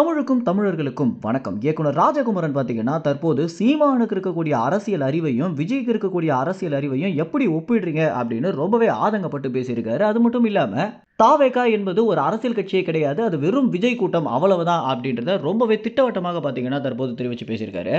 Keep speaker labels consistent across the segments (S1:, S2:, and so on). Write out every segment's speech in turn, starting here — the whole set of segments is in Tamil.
S1: தமிழுக்கும் தமிழர்களுக்கும் வணக்கம். இயக்குனர் ராஜகுமரன் பார்த்தீங்கன்னா தற்போது சீமானுக்கு இருக்கக்கூடிய அரசியல் அறிவையும் விஜய்க்கு இருக்கக்கூடிய அரசியல் அறிவையும் எப்படி ஒப்பிடுறீங்க அப்படின்னு ரொம்பவே ஆதங்கப்பட்டு பேசியிருக்காரு. அது மட்டும் இல்லாமல் தாவேகா என்பது ஒரு அரசியல் கட்சியே கிடையாது. அது வெறும் விஜய் கூட்டம் அவ்வளவுதான் அப்படின்றத ரொம்பவே திட்டவட்டமாக பார்த்தீங்கன்னா தற்போது தெரிவித்து பேசியிருக்காரு.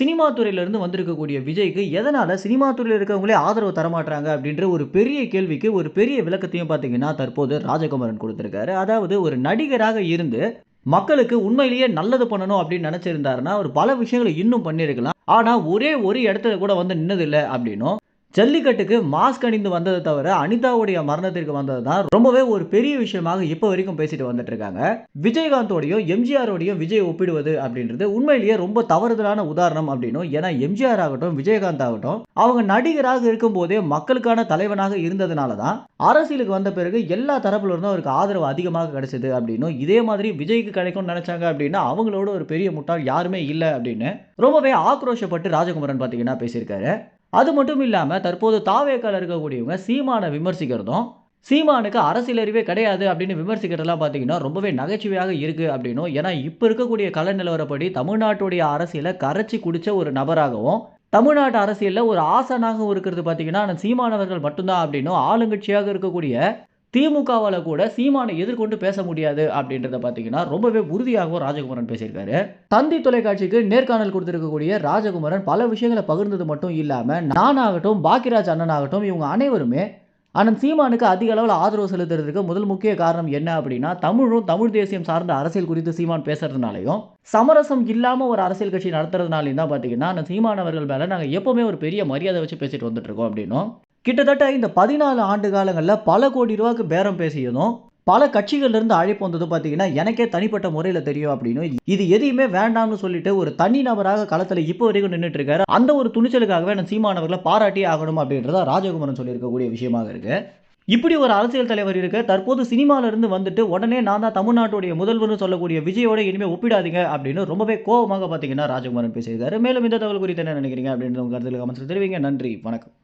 S1: சினிமா துறையிலிருந்து வந்திருக்கக்கூடிய விஜய்க்கு எதனால் சினிமா துறையில் இருக்கவங்களே ஆதரவு தரமாட்டாங்க அப்படின்ற ஒரு பெரிய கேள்விக்கு ஒரு பெரிய விளக்கத்தையும் பார்த்தீங்கன்னா தற்போது ராஜகுமரன் கொடுத்துருக்காரு. அதாவது ஒரு நடிகராக இருந்து மக்களுக்கு உண்மையிலேயே நல்லது பண்ணணும் அப்படின்னு நினச்சிருந்தாருன்னா அவர் பல விஷயங்களை இன்னும் பண்ணியிருக்கலாம். ஆனால் ஒரே ஒரு இடத்துல கூட வந்து நின்னதில்லை அப்படின்னும் ஜல்லிக்கட்டுக்கு மாஸ்க் அணிந்து வந்ததை தவிர அனிதாவுடைய மரணத்திற்கு வந்தது தான் ரொம்பவே ஒரு பெரிய விஷயமாக இப்போ வரைக்கும் பேசிட்டு வந்துட்டு இருக்காங்க விஜயகாந்தோடையும் எம்ஜிஆரோடையும் விஜய் ஒப்பிடுவது அப்படின்றது உண்மையிலேயே ரொம்ப தவறுதலான உதாரணம் அப்படின்னும். ஏன்னா எம்ஜிஆர் ஆகட்டும் விஜயகாந்த் ஆகட்டும் அவங்க நடிகராக இருக்கும் போதே மக்களுக்கான தலைவனாக இருந்ததுனால தான் அரசியலுக்கு வந்த பிறகு எல்லா தரப்புல இருந்தும் அவருக்கு ஆதரவு அதிகமாக கிடைச்சது அப்படின்னும். இதே மாதிரி விஜய்க்கு கிடைக்கும்னு நினைச்சாங்க அப்படின்னா அவங்களோட ஒரு பெரிய முட்டாள் யாருமே இல்லை அப்படின்னு ரொம்பவே ஆக்ரோஷப்பட்டு ராஜகுமரன் பார்த்தீங்கன்னா பேசியிருக்காரு. அது மட்டும் இல்லாமல் தற்போது தாவேக்கால இருக்கக்கூடியவங்க சீமானை விமர்சிக்கிறதும் சீமானுக்கு அரசியலறிவே கிடையாது அப்படின்னு விமர்சிக்கிறதெல்லாம் பார்த்தீங்கன்னா ரொம்பவே நகைச்சுவையாக இருக்குது அப்படின்னும் ஏன்னா இப்போ இருக்கக்கூடிய கல நிலவரப்படி தமிழ்நாட்டுடைய அரசியலை கரைச்சி குடித்த ஒரு நபராகவும் தமிழ்நாட்டு அரசியலில் ஒரு ஆசனாகவும் இருக்கிறது பார்த்தீங்கன்னா சீமானவர்கள் மட்டும்தான் அப்படின்னும் ஆளுங்கட்சியாக இருக்கக்கூடிய திமுகவால் கூட சீமானை எதிர்கொண்டு பேச முடியாது அப்படின்றத பார்த்தீங்கன்னா ரொம்பவே உறுதியாகவும் ராஜகுமாரன் பேசியிருக்காரு. தந்தி தொலைக்காட்சிக்கு நேர்காணல் கொடுத்திருக்கக்கூடிய ராஜகுமாரன் பல விஷயங்களை பகிர்ந்தது மட்டும் இல்லாமல் நானாகட்டும் பாக்கியராஜ் அண்ணன் ஆகட்டும் இவங்க அனைவருமே அண்ணன் சீமானுக்கு அதிக அளவில் ஆதரவு செலுத்துறதுக்கு முதல் முக்கிய காரணம் என்ன அப்படின்னா தமிழும் தமிழ் தேசியம் சார்ந்த அரசியல் குறித்து சீமான் பேசுறதுனாலையும் சமரசம் இல்லாமல் ஒரு அரசியல் கட்சி நடத்துறதுனாலையும் தான் பார்த்தீங்கன்னா அந்த சீமானவர்கள் மேலே நாங்கள் எப்போவுமே ஒரு பெரிய மரியாதை வச்சு பேசிட்டு வந்துட்டு இருக்கோம் அப்படின்னும். கிட்டத்தட்ட இந்த பதினாலு ஆண்டு காலங்களில் பல கோடி ரூபாய்க்கு பேரம் பேசியதும் பல கட்சிகள்லேருந்து அழைப்பு வந்தது பார்த்தீங்கன்னா எனக்கே தனிப்பட்ட முறையில் தெரியும் அப்படின்னு. இது எதையுமே வேண்டாம்னு சொல்லிட்டு ஒரு தனி நபராக களத்தில் இப்போ வரைக்கும் நின்றுட்டு இருக்காரு அந்த ஒரு துணிச்சலுக்காகவே நான் சீமானவர்களை பாராட்டி ஆகணும் அப்படின்றத ராஜகுமாரன் சொல்லியிருக்கக்கூடிய விஷயமாக இருக்கு. இப்படி ஒரு அரசியல் தலைவர் இருக்க தற்போது சினிமால வந்துட்டு உடனே நான் தான் தமிழ்நாட்டுடைய முதல்வர்னு சொல்லக்கூடிய விஜயோட இனிமே ஒப்பிடாதீங்க அப்படின்னு ரொம்பவே கோபமாக பார்த்தீங்கன்னா ராஜகுமாரன் பேசியிருக்காரு. மேலும் இந்த தகவல் குறித்து என்ன நினைக்கிறீங்க அப்படின்னு உங்க கருத்தில் கமெண்ட்ஸ் தெரிவிங்க. நன்றி வணக்கம்.